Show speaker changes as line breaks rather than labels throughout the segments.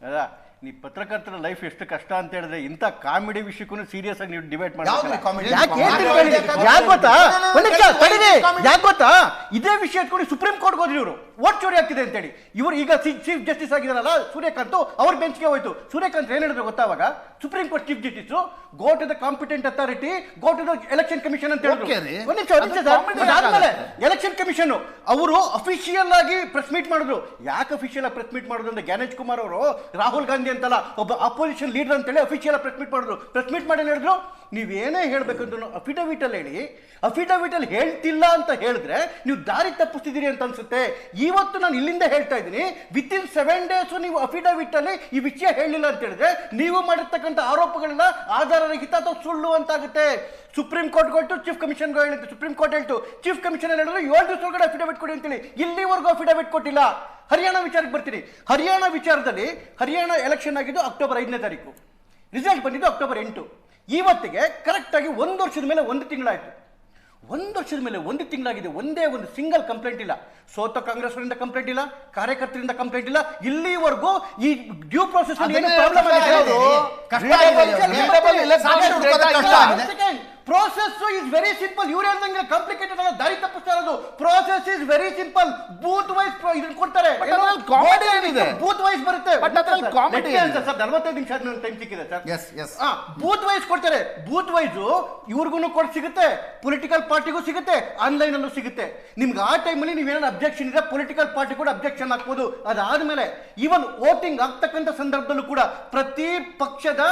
ಅದ ನೀ ಪತ್ರಕರ್ತರ ಲೈಫ್ ಎಷ್ಟು ಕಷ್ಟ ಅಂತ ಹೇಳಿದ್ರೆ ಇಂಥ ಕಾಮಿಡಿ ವಿಷಯಕ್ಕೂ ಸೀರಿಯಸ್ ಆಗಿ ನೀವು ಡಿಬೇಟ್? ಯಾಕೆ ಗೊತ್ತಾ. ಯಾಕ್ ಇದೇ ವಿಷಯ ಇಟ್ಕೊಂಡು ಸುಪ್ರೀಂ ಕೋರ್ಟ್ ಹೋದ್ರಿ ಇವರು. ಓಟ್ ಚೋರಿ ಆಗ್ತಿದೆ ಅಂತೇಳಿ. ಇವರು ಈಗ ಚೀಫ್ ಜಸ್ಟಿಸ್ ಆಗಿದಾರಲ್ಲ ಸೂರ್ಯಕಾಂತ್ ಅವ್ರ ಬೆಂಚ್ಗೆ ಹೋಯ್ತು. ಸೂರ್ಯಕಾಂತ್ ಏನ್ ಹೇಳಿದ್ರು ಗೊತ್ತಾವಾಗ? Supreme court chief justice go to the competent authority go to the election commission ಅಂತ ಹೇಳಿದ್ರು? ಎಲೆಕ್ಷನ್ ಕಮಿಷನ್ ಅವರು ಅಫಿಷಿಯಲ್ ಆಗಿ ಪ್ರೆಸ್ ಮೀಟ್ ಮಾಡಿದ್ರು. ಯಾಕೆ ಅಫಿಷಿಯಲ್ ಆಗಿ ಪ್ರೆಸ್ ಮೀಟ್ ಮಾಡಿದ್ರು ಅಂದ್ರೆ ಜ್ಞಾನೇಶ್ ಕುಮಾರ್ ಅವರು ರಾಹುಲ್ ಗಾಂಧಿ ಅಂತಲ್ಲ ಒಬ್ಬ ಅಪೋಸಿಷನ್ ಲೀಡರ್ ಅಂತೇಳಿ ಅಫಿಷಿಯಲ್ ಪ್ರೆಸ್ ಮೀಟ್ ಮಾಡಿದ್ರು. ಪ್ರೆಸ್ ಮೀಟ್ ಮಾಡಿ ಹೇಳಿದ್ರು. ನೀವೇನೇ ಹೇಳ್ಬೇಕಂದ್ರು ಅಫಿಡವಿಟ್ ಅಲ್ಲಿ ಹೇಳಿ ಅಫಿಡವಿಟ್ ಅಲ್ಲಿ ಹೇಳ್ತಿಲ್ಲ ಅಂತ ಹೇಳಿದ್ರೆ ನೀವು ದಾರಿ ತಪ್ಪಿಸ್ತಿದ್ದೀರಿ ಅಂತ ಅನ್ಸುತ್ತೆ. ಇವತ್ತು ನಾನು ಇಲ್ಲಿಂದ ಹೇಳ್ತಾ ಇದ್ದೀನಿ ವಿತ್ ಇನ್ ಸೆವೆನ್ ಡೇಸ್ ನೀವು ಅಫಿಡವಿಟ್ ಅಲ್ಲಿ ಈ ವಿಷಯ ಹೇಳಿಲ್ಲ ಅಂತ ಹೇಳಿದ್ರೆ, ನೀವು ಮಾಡಿರ್ತಕ್ಕಂಥ ಆರೋಪಗಳನ್ನ ಆಧಾರ ರಹಿತ ಅಥವಾ ಸುಳ್ಳು ಅಂತಾಗುತ್ತೆ. ಸುಪ್ರೀಂ ಕೋರ್ಟ್ ಕೊಟ್ಟು ಚೀಫ್ ಕಮಿಷನ್ ಹೇಳಿದ್ರು ಸುಪ್ರೀಂ ಕೋರ್ಟ್ ಹೇಳ್ತು. ಚೀಫ್ ಕಮಿಷನ್ ಹೇಳಿದ್ರು ಏಳು ದಿವಸ ಒಳಗಡೆ ಅಫಿಡವಿಟ್ ಕೊಡಿ ಅಂತೇಳಿ. ಇಲ್ಲಿವರೆಗೂ ಅಫಿಡವಿಟ್ ಕೊಟ್ಟಿಲ್ಲ. ಹರಿಯಾಣ ವಿಚಾರಕ್ಕೆ ಬರ್ತೀನಿ. ಹರಿಯಾಣ ವಿಚಾರದಲ್ಲಿ ಹರಿಯಾಣ ಎಲೆಕ್ಷನ್ ಆಗಿದ್ದು ಅಕ್ಟೋಬರ್ ಐದನೇ ತಾರೀಕು. ರಿಸಲ್ಟ್ ಬಂದಿದ್ದು ಅಕ್ಟೋಬರ್ ಎಂಟು. ಇವತ್ತಿಗೆ ಕರೆಕ್ಟಾಗಿ ಒಂದು ವರ್ಷದ ಮೇಲೆ ಒಂದು ತಿಂಗಳಾಯ್ತು. ಒಂದು ವರ್ಷದ ಮೇಲೆ ಒಂದು ತಿಂಗಳಾಗಿದೆ ಒಂದೇ ಒಂದು ಸಿಂಗಲ್ ಕಂಪ್ಲೇಂಟ್ ಇಲ್ಲ. ಸೋತ ಕಾಂಗ್ರೆಸ್ವರಿಂದ ಕಂಪ್ಲೇಂಟ್ ಇಲ್ಲ ಕಾರ್ಯಕರ್ತರಿಂದ ಕಂಪ್ಲೇಂಟ್ ಇಲ್ಲ ಇಲ್ಲಿವರೆಗೂ ಈ ಡ್ಯೂ ಪ್ರೊಸೆಸ್ ಏನು ಪ್ರಾಬ್ಲಮ್
ಕಷ್ಟ
ಆಗಿದೆ. ಪ್ರೋಸೆಸ್ ಇಸ್ ವೆರಿ ಸಿಂಪಲ್ ಇವ್ರು ಹೇಳ್ದಂಗೆ ಕಾಂಪ್ಲಿಕೇಟೆಡ್ ಅಲ್ಲ ದಾರಿ ತಪ್ಪಿಸ್ತಾ ಇರೋದು. Process is very simple booth wise ಇದನ್ನ ಕೊಡ್ತಾರೆ.
Comedy ಏನಿದೆ?
ಬೂತ್ ವೈಸ್ ಬರುತ್ತೆ.
ಬಟ್ ಅದ್ರಲ್ಲಿ ಕಾಮಿಡಿ ಅಂತ
ಸರ್ ನಲವತ್ತೈದು ನಿಮಿಷ ಆದ್ಮೇಲೆ ಟೈಮ್ ಸಿಕ್ಕಿದೆ ಸರ್.
ಎಸ್ ಎಸ್ ಆ
ಬೂತ್ ವೈಸ್ ಕೊಡ್ತಾರೆ. ಬೂತ್ ವೈಸ್ ಇವ್ರಿಗೂ ಕೊಟ್ಟು ಸಿಗುತ್ತೆ ಪೊಲಿಟಿಕಲ್ ಪಾರ್ಟಿಗೂ ಸಿಗುತ್ತೆ ಆನ್ಲೈನ್ ಅಲ್ಲೂ ಸಿಗುತ್ತೆ. ನಿಮ್ಗೆ ಆ ಟೈಮಲ್ಲಿ ನೀವೇನಾದ್ರು ಅಬ್ಜೆಕ್ಷನ್ ಇದೆ ಪೊಲಿಟಿಕಲ್ ಪಾರ್ಟಿ ಕೂಡ ಅಬ್ಜೆಕ್ಷನ್ ಹಾಕ್ಬೋದು. ಅದಾದ್ಮೇಲೆ ಈವನ್ ವೋಟಿಂಗ್ ಆಗ್ತಕ್ಕಂಥ ಸಂದರ್ಭದಲ್ಲೂ ಕೂಡ ಪ್ರತಿ ಪಕ್ಷದ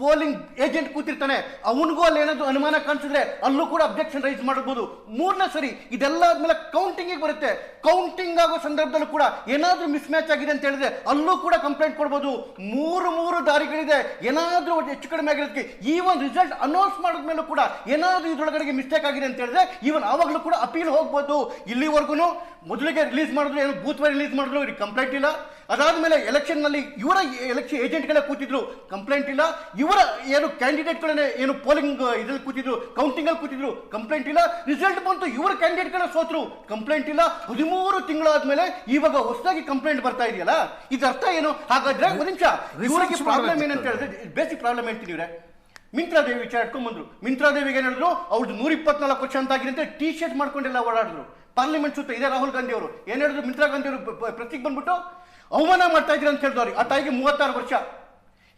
ಪೋಲಿಂಗ್ ಏಜೆಂಟ್ ಕೂತಿರ್ತಾನೆ. ಅವನಿಗೂ ಅಲ್ಲಿ ಏನಾದರೂ ಅನುಮಾನ ಕಾಣಿಸಿದ್ರೆ ಅಲ್ಲೂ ಕೂಡ ಅಬ್ಜೆಕ್ಷನ್ ರೈಸ್ ಮಾಡಬಹುದು ಮೂರನೇ ಸರಿ ಇದೆಲ್ಲ ಆದ್ಮೇಲೆ ಕೌಂಟಿಂಗ್ ಬರುತ್ತೆ. ಕೌಂಟಿಂಗ್ ಆಗೋ ಸಂದರ್ಭದಲ್ಲೂ ಕೂಡ ಏನಾದರೂ ಮಿಸ್ ಮ್ಯಾಚ್ ಆಗಿದೆ ಅಂತ ಹೇಳಿದ್ರೆ ಅಲ್ಲೂ ಕೂಡ ಕಂಪ್ಲೇಂಟ್ ಕೊಡ್ಬೋದು. ಮೂರು ಮೂರು ದಾರಿಗಳಿದೆ. ಏನಾದರೂ ಹೆಚ್ಚು ಕಡಿಮೆ ಆಗಿರೋದಕ್ಕೆ ಒಂದು ರಿಸಲ್ಟ್ ಅನೌನ್ಸ್ ಮಾಡಿದ್ಮೇಲೂ ಕೂಡ ಏನಾದರೂ ಇದ್ರೊಳಗಡೆ ಮಿಸ್ಟೇಕ್ ಆಗಿದೆ ಅಂತ ಹೇಳಿದ್ರೆ ಈವನ್ ಆವಾಗಲೂ ಕೂಡ ಅಪೀಲ್ ಹೋಗ್ಬೋದು. ಇಲ್ಲಿವರೆಗೂ ಮೊದಲಿಗೆ ರಿಲೀಸ್ ಮಾಡಿದ್ರು ಏನು ಬೂತ್ ರಿಲೀಸ್ ಮಾಡಿದ್ರು ಇವ್ರಿಗೆ ಕಂಪ್ಲೇಂಟ್ ಇಲ್ಲ. ಅದಾದ್ಮೇಲೆ ಎಲೆಕ್ಷನ್ನಲ್ಲಿ ಇವರ ಎಲೆಕ್ಷನ್ ಏಜೆಂಟ್ಗಳೇ ಕೂತಿದ್ರು ಕಂಪ್ಲೇಂಟ್ ಇಲ್ಲ. ಇವರ ಏನು ಕ್ಯಾಂಡಿಡೇಟ್ಗಳನ್ನೇ ಏನು ಪೋಲಿಂಗ್ ಇದ್ರಲ್ಲಿ ಕೂತಿದ್ರು ಕೌಂಟಿಂಗ್ ಅಲ್ಲಿ ಕೂತಿದ್ರು ಕಂಪ್ಲೇಂಟ್ ಇಲ್ಲ. ರಿಸಲ್ಟ್ ಬಂತು ಇವರ ಕ್ಯಾಂಡಿಡೇಟ್ಗಳೇ ಸೋತ್ರು ಕಂಪ್ಲೇಂಟ್ ಇಲ್ಲ. ಹದಿಮೂರು ತಿಂಗಳಾದ್ಮೇಲೆ ಇವಾಗ ಹೊಸದಾಗಿ ಕಂಪ್ಲೇಂಟ್ ಬರ್ತಾ ಇದೆಯಲ್ಲ ಇದರ್ಥ ಏನು? ಹಾಗಾದ್ರೆ ಒಂದು ನಿಮಿಷ. ಇವರಿಗೆ ಪ್ರಾಬ್ಲಮ್. ಏನಂತ ಹೇಳಿದ್ರೆ ಬೇಸಿಕ್ ಪ್ರಾಬ್ಲಮ್ ಹೇಳ್ತೀನಿ ಇವ್ರೆ. ಮಿಂತ್ರಾದೇವಿ ವಿಚಾರ ಇಟ್ಕೊಂಡ್ಬಂದ್ರು ಮಿಂತ್ರಾದೇವಿಗೆ ದೇವಿಗೆ ಹೇಳಿದ್ರು? ಅವ್ರದ್ದು ನೂರ ಇಪ್ಪತ್ನಾಲ್ಕು ವರ್ಷ ಅಂತ ಆಗಿರಂತೆ ಟೀ ಶರ್ಟ್ ಮಾಡ್ಕೊಂಡೆಲ್ಲ ಓಡಾಡಿದ್ರು. ಪಾರ್ಲಿಮೆಂಟ್ ಸುತ್ತ ಇದೆ ರಾಹುಲ್ ಗಾಂಧಿ ಅವರು. ಏನು ಹೇಳಿದ್ರು? ಮಿಂತ್ರಾ ಗಾಂಧಿ ಅವರು ಪ್ರತಿಕ್ ಬಂದ್ಬಿಟ್ಟು, ಅವಮಾನ ಮಾಡ್ತಾ ಇದ್ರು ಅಂತ ಹೇಳಿದ್ರು ಅವ್ರಿಗೆ ಆ ತಾಯಿಗೆ ಮೂವತ್ತಾರು ವರ್ಷ.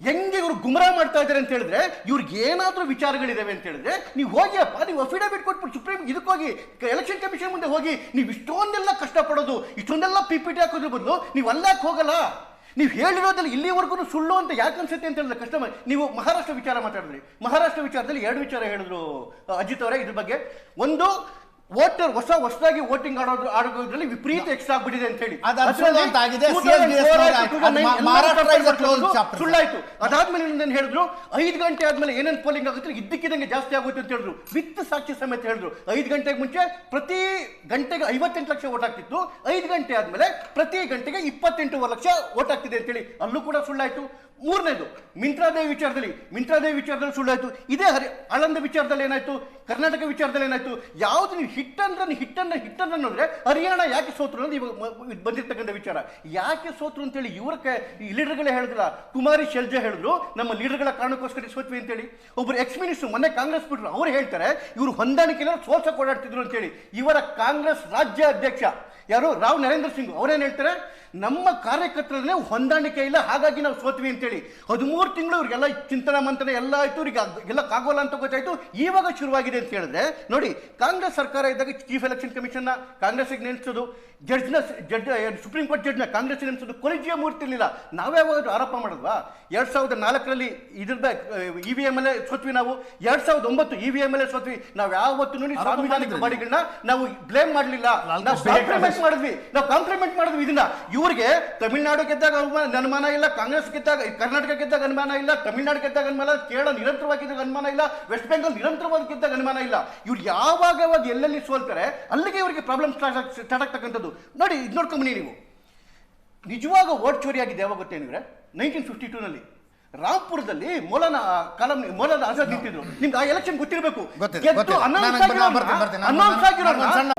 ಹೆಂಗೆ ಇವರು ಗುಮರಾ ಮಾಡ್ತಾ ಇದ್ದಾರೆ ಅಂತ ಹೇಳಿದ್ರೆ, ಇವ್ರಿಗೆ ಏನಾದರೂ ವಿಚಾರಗಳಿದಾವೆ ಅಂತ ಹೇಳಿದ್ರೆ, ನೀವು ಹೋಗಿಯಪ್ಪ ನೀವು ಅಫಿಡವಿಟ್ ಕೊಟ್ಬಿಟ್ಟು ಸುಪ್ರೀಂ ಇದಕ್ಕೆ ಹೋಗಿ ಎಲೆಕ್ಷನ್ ಕಮಿಷನ್ ಮುಂದೆ ಹೋಗಿ, ನೀವು ಇಷ್ಟೊಂದೆಲ್ಲ ಕಷ್ಟಪಡೋದು, ಇಷ್ಟೊಂದೆಲ್ಲ ಪಿ ಪಿ ಟಿ ಹಾಕೋದ್ರ ಬದಲು, ನೀವು ಅಲ್ಲಾಕ್ ಹೋಗಲ್ಲ. ನೀವು ಹೇಳಿರೋದ್ರಲ್ಲಿ ಇಲ್ಲಿವರೆಗೂ ಸುಳ್ಳು ಅಂತ ಯಾಕೆ ಅನ್ಸುತ್ತೆ ಅಂತ ಹೇಳಿದ್ರೆ ಕಸ್ಟಮರ್ ನೀವು ಮಹಾರಾಷ್ಟ್ರ ವಿಚಾರ ಮಾತಾಡಿದ್ರಿ. ಮಹಾರಾಷ್ಟ್ರ ವಿಚಾರದಲ್ಲಿ ಎರಡು ವಿಚಾರ ಹೇಳಿದ್ರು ಅಜಿತ್ ಅವರೇ ಇದ್ರ ಬಗ್ಗೆ. ಒಂದು ವೋಟರ್ ಹೊಸ ಹೊಸದಾಗಿ ವೋಟಿಂಗ್ ಆಡೋದು ಆಡೋದ್ರಲ್ಲಿ ವಿಪರೀತ ಎಕ್ಸ್ಟ್ರಾ ಆಗ್ಬಿಟ್ಟಿದೆ ಅಂತ ಹೇಳಿ.
ಅಂತ.
ಸುಳ್ಳಾಯ್ತು. ಅದಾದ್ಮೇಲೆ ಹೇಳಿದ್ರು? ಐದು ಗಂಟೆ ಆದ್ಮೇಲೆ ಏನೇನು ಪೋಲಿಂಗ್ ಆಗುತ್ತೆ ಇದ್ದಕ್ಕಿದಂಗೆ ಜಾಸ್ತಿ ಆಗುತ್ತೆ ಅಂತ ಹೇಳಿದ್ರು. ವಿತ್ ಸಾಕ್ಷಿ ಸಮೇತ ಹೇಳಿದ್ರು. ಐದು ಗಂಟೆಗೆ ಮುಂಚೆ ಪ್ರತಿ ಗಂಟೆಗೆ ಐವತ್ತೆಂಟು ಲಕ್ಷ ವೋಟ್ ಆಗ್ತಿತ್ತು. ಐದು ಗಂಟೆ ಆದ್ಮೇಲೆ ಪ್ರತಿ ಗಂಟೆಗೆ ಇಪ್ಪತ್ತೆಂಟೂವರೆ ಲಕ್ಷ ವೋಟ್ ಆಗ್ತಿದೆ ಅಂತೇಳಿ ಅಲ್ಲೂ ಕೂಡ ಸುಳ್ಳಾಯ್ತು. ಮೂರನೇದು ಮಿಂತ್ರಾದೇವಿ ವಿಚಾರದಲ್ಲಿ ಮಿಂತ್ರಾದೇವಿ ವಿಚಾರದಲ್ಲಿ ಸುಳ್ಳಾಯ್ತು. ಇದೇ ಹರಿ ಆಳಂದ ವಿಚಾರದಲ್ಲಿ ಏನಾಯ್ತು? ಕರ್ನಾಟಕ ವಿಚಾರದಲ್ಲಿ ಏನಾಯ್ತು? ಯಾವ್ದು ನೀವು ಹಿಟ್ ಹಿಟ್ಟನ್ನ ಹಿಟ್ಟನ್ನ ಅನ್ನೋದ್ರೆ ಹರಿಯಾಣ ಯಾಕೆ ಸೋತ್ರು ಅನ್ನೋದು ಇವಾಗ ಬಂದಿರ್ತಕ್ಕಂಥ ವಿಚಾರ. ಯಾಕೆ ಸೋತ್ರು ಅಂತೇಳಿ ಇವರ ಲೀಡರ್ಗಳೇ ಹೇಳಿದ್ರ ಕುಮಾರಿ ಶೆಲ್ಜಾ ಹೇಳಿದ್ರು, ನಮ್ಮ ಲೀಡರ್ಗಳ ಕಾರಣಕ್ಕೋಸ್ಕರ ಸೋತ್ವಿ ಅಂತೇಳಿ. ಒಬ್ಬರು ಎಕ್ಸ್ ಮಿನಿಸ್ಟರ್ ಮೊನ್ನೆ ಕಾಂಗ್ರೆಸ್ ಬಿಟ್ಟರು ಅವ್ರು ಹೇಳ್ತಾರೆ, ಇವರು ಹೊಂದಾಣಿಕೆ ಸೋಲ್ಸಕ್ಕೆ ಓಡಾಡ್ತಿದ್ರು ಅಂತೇಳಿ. ಇವರ ಕಾಂಗ್ರೆಸ್ ರಾಜ್ಯ ಅಧ್ಯಕ್ಷ ಯಾರು? ರಾವ್ ನರೇಂದ್ರ ಸಿಂಗ್. ಅವರೇನ್ ಹೇಳ್ತಾರೆ? ನಮ್ಮ ಕಾರ್ಯಕರ್ತರಲ್ಲೇ ಹೊಂದಾಣಿಕೆ ಇಲ್ಲ ಹಾಗಾಗಿ ನಾವು ಸೋತ್ವಿ ಅಂತೇಳಿ. ಹದಿಮೂರು ತಿಂಗಳು ಇವ್ರಿಗೆಲ್ಲ ಚಿಂತನಾ ಮಂಥನ ಎಲ್ಲ ಆಯಿತು ಇವ್ರಿಗೆ ಎಲ್ಲ ಕಾಗೋಲ್ಲ ಅಂತ ಗೊತ್ತಾಯಿತು. ಇವಾಗ ಶುರುವಾಗಿದೆ ಅಂತ ಹೇಳಿದ್ರೆ ನೋಡಿ ಕಾಂಗ್ರೆಸ್ ಸರ್ಕಾರ ಇದ್ದಾಗ ಚೀಫ್ ಎಲೆಕ್ಷನ್ ಕಮಿಷನ್ನ ಕಾಂಗ್ರೆಸ್ಗೆ ನೆನೆಸೋದು ಜಡ್ಜ್ನ ಜಡ್ಜ್ ಸುಪ್ರೀಂ ಕೋರ್ಟ್ ಜಡ್ಜ್ನ ಕಾಂಗ್ರೆಸ್ ನೆನೆಸೋದು ಕೊಲಿಜಿಯ ಮೂರ್ತಿ ಇರಲಿಲ್ಲ. ನಾವ್ಯಾವಾಗ ಆರೋಪ ಮಾಡಿದ್ವಾ? ಎರಡು ಸಾವಿರದ ನಾಲ್ಕರಲ್ಲಿ ಇದ್ರದ ಇ ವಿ ಎಂ ಎಲ್ ಸೋತ್ವಿ ನಾವು. ಎರಡು ಸಾವಿರದ ಒಂಬತ್ತು ಇ ವಿ ಎಂ ಎಲ್ ಸೋತ್ವಿ. ನಾವು ಯಾವತ್ತೂ ನೋಡಿ ಸಾಂವಿಧಾನಿಕ ಬಾಡಿಗಳನ್ನ ನಾವು ಬ್ಲೇಮ್ ಮಾಡಲಿಲ್ಲ. ನಾವು ಕಾಂಪ್ಲಿಮೆಂಟ್ ಮಾಡಿದ್ವಿ. ನಾವು ಕಾಂಪ್ಲಿಮೆಂಟ್ ಮಾಡಿದ್ವಿ ಇದನ್ನ. ಇವ್ರಿಗೆ ತಮಿಳ್ನಾಡು ಗೆದ್ದಾಗ ಅನುಮಾನ ಇಲ್ಲ ಕಾಂಗ್ರೆಸ್ ಗೆದ್ದಾಗ ಕರ್ನಾಟಕ ಗೆದ್ದಾಗ ಅನುಮಾನ ಇಲ್ಲ ತಮಿಳ್ನಾಡು ಗೆದ್ದಾಗ ಅನುಮಾನ ಇಲ್ಲ ಕೇರಳ ನಿರಂತರವಾಗಿದ್ದಾಗ ಅನುಮಾನ ಇಲ್ಲ ವೆಸ್ಟ್ ಬೆಂಗಾಲ್ ನಿರಂತರವಾಗಿ ಗೆದ್ದಾಗ ಅನುಮಾನ ಇಲ್ಲ. ಇವ್ರು ಯಾವಾಗ ಯಾವಾಗ ಎಲ್ಲೆಲ್ಲಿ ಸೋಲ್ತಾರೆ ಅಲ್ಲಿಗೆ ಇವರಿಗೆ ಪ್ರಾಬ್ಲಮ್ ಸ್ಟಾರ್ಟ್ ಆಗ್ತಕ್ಕಂಥದ್ದು. ನೋಡಿ ಇದು ನೋಡ್ಕೊಂಬನಿ ನೀವು. ನಿಜವಾಗ ಓಟ್ ಚೋರಿ ಆಗಿದೆ ಯಾವಾಗ ಗೊತ್ತೇನಿದ್ರೆ ನೈನ್ಟೀನ್ ಫಿಫ್ಟಿ ಟೂನಲ್ಲಿ ರಾಂಪುರದಲ್ಲಿ ಮೌಲಾನ ಕಾಲಂ ಮೌಲಾನ ಆಜಾದ್ ನಿಂತಿದ್ರು. ನಿಮ್ಗೆ ಆ ಎಲೆಕ್ಷನ್ ಗೊತ್ತಿರಬೇಕು. ಗೆದ್ದು
ಅನೌನ್ಸ್
announce